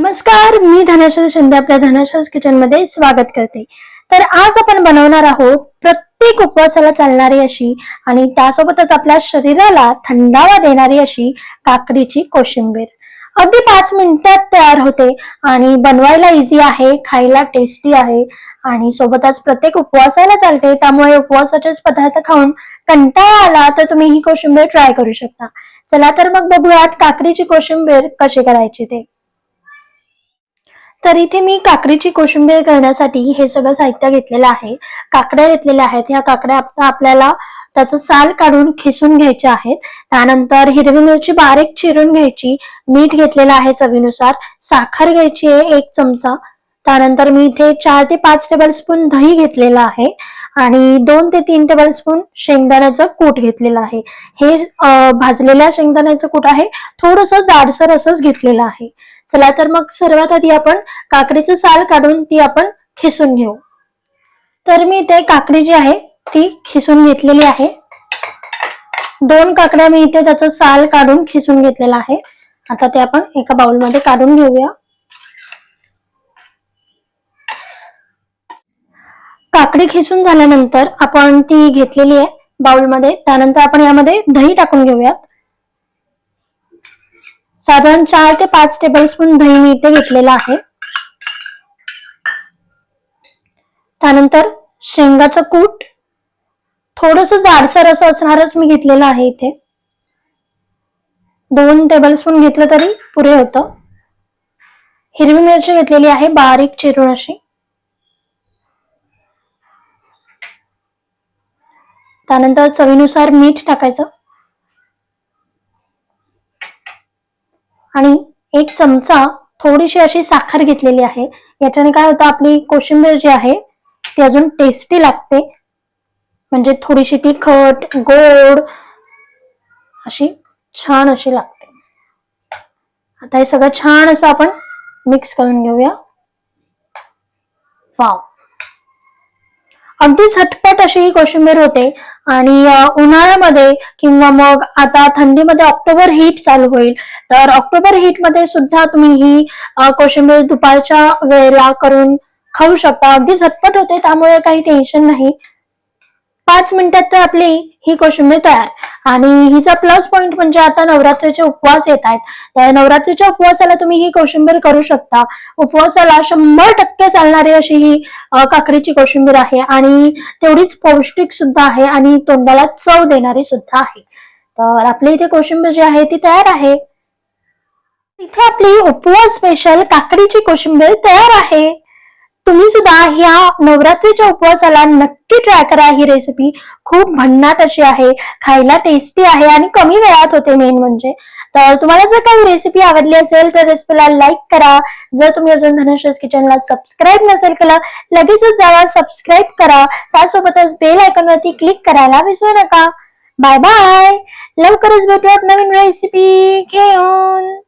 नमस्कार मी धनाशा शिंदे आपल्या धनाशास किचनमध्ये स्वागत करते. तर आज आपण बनवणार आहोत प्रत्येक उपवासाला चालणारी अशी आणि त्यासोबतच आपल्या शरीराला थंडावा देणारी अशी काकडीची कोशिंबीर. अगदी पाच मिनिटात तयार होते आणि बनवायला इझी आहे खायला टेस्टी आहे आणि सोबतच प्रत्येक उपवासाला चालते. त्यामुळे उपवासाचेच पदार्थ खाऊन कंटाळा आला तर तुम्ही ही कोशिंबीर ट्राय करू शकता. चला तर मग बघूयात काकडीची कोशिंबीर कशी करायची ते. तर इथे मी काकडीची कोशिंबीर करण्यासाठी हे सगळं साहित्य घेतलेलं आहे. काकड्या घेतलेल्या आहेत. ह्या काकड्या आता आपल्याला त्याचं साल काढून खिसून घ्यायचे आहेत. त्यानंतर हिरवी मिरची बारीक चिरून घ्यायची. मीठ घेतलेलं आहे चवीनुसार. साखर घ्यायची आहे एक चमचा. त्यानंतर मी इथे चार ते पाच टेबलस्पून दही घेतलेलं आहे. आणि दोन ते तीन टेबलस्पून शेंगदाण्याचं कूट घेतलेलं आहे. हे भाजलेल्या शेंगदाण्याचं कूट आहे. थोडस जाडसर असंच घेतलेलं आहे. चला तर मग सर्वात आधी आपण काकडीचं साल काढून ती आपण खिसून घेऊ. तर मी इथे काकडी जी आहे ती खिसून घेतलेली आहे. दोन काकड्या मी इथे त्याचं साल काढून खिसून घेतलेला आहे. आता ते आपण एका बाउलमध्ये काढून घेऊया. काकडी खिसून झाल्यानंतर आपण ती घेतलेली आहे बाउलमध्ये. त्यानंतर आपण यामध्ये दही टाकून घेऊयात. साधारण चार ते पाच टेबल स्पून दही मी इथे घेतलेलं आहे. त्यानंतर शेंगाचं कूट. थोडस जाडसर असं असणारच मी घेतलेलं आहे इथे. दोन टेबल स्पून घेतलं तरी पुरे होतं. हिरवी मिरची घेतलेली आहे बारीक चिरून अशी. त्यानंतर चवीनुसार मीठ टाकायचं. आणि एक चमचा थोडीशी अशी साखर घेतलेली आहे. याच्याने काय होतं आपली कोशिंबीर जी आहे ती अजून टेस्टी लागते. म्हणजे थोडीशी तिखट गोड अशी छान अशी लागते. आता हे सगळं छान असं आपण मिक्स करून घेऊया. वाव. अगदी झटपट अशी ही कोशिंबीर होते. आणि उन्हाळ्यामध्ये किंवा मग आता थंडीमध्ये ऑक्टोबर हीट चालू होईल. तर ऑक्टोबर हीटमध्ये सुद्धा तुम्ही ही कोशिंबीर दुपारच्या वेळेला करून खाऊ शकता. अगदी झटपट होते त्यामुळे काही टेन्शन नाही. पाच मिनिटात तर आपली ही कोशिंबीर तयार. आणि हिचा प्लस पॉइंट म्हणजे आता नवरात्रीचे उपवास येत आहेत. तर नवरात्रीच्या उपवासाला तुम्ही ही कोशिंबीर करू शकता. उपवासाला शंभर टक्के चालणारी अशी ही काकडीची कोशिंबीर आहे आणि तेवढीच पौष्टिक सुद्धा आहे आणि तोंडाला चव देणारी सुद्धा आहे. तर आपली इथे कोशिंबीर जी आहे ती तयार आहे. इथे आपली उपवास स्पेशल काकडीची कोशिंबीर तयार आहे. तुम्ही सुद्धा ह्या नवरात्रीच्या उपवासाला नक्की ट्राय करा ही रेसिपी खूप भन्नाट अशी आहे. खायला टेस्टी आहे आणि कमी वेळात होते मेन म्हणजे. तर तुम्हाला जर काही रेसिपी आवडली असेल तर रेसिपीला लाईक करा. जर तुम्ही अजून धनुष्यस किचनला सबस्क्राईब नसेल केलं लगेचच जावा सबस्क्राईब करा. त्यासोबतच बेल आयकॉनवरती क्लिक करायला विसरू नका. बाय बाय लवकरच भेटूयात नवीन रेसिपी घेऊन.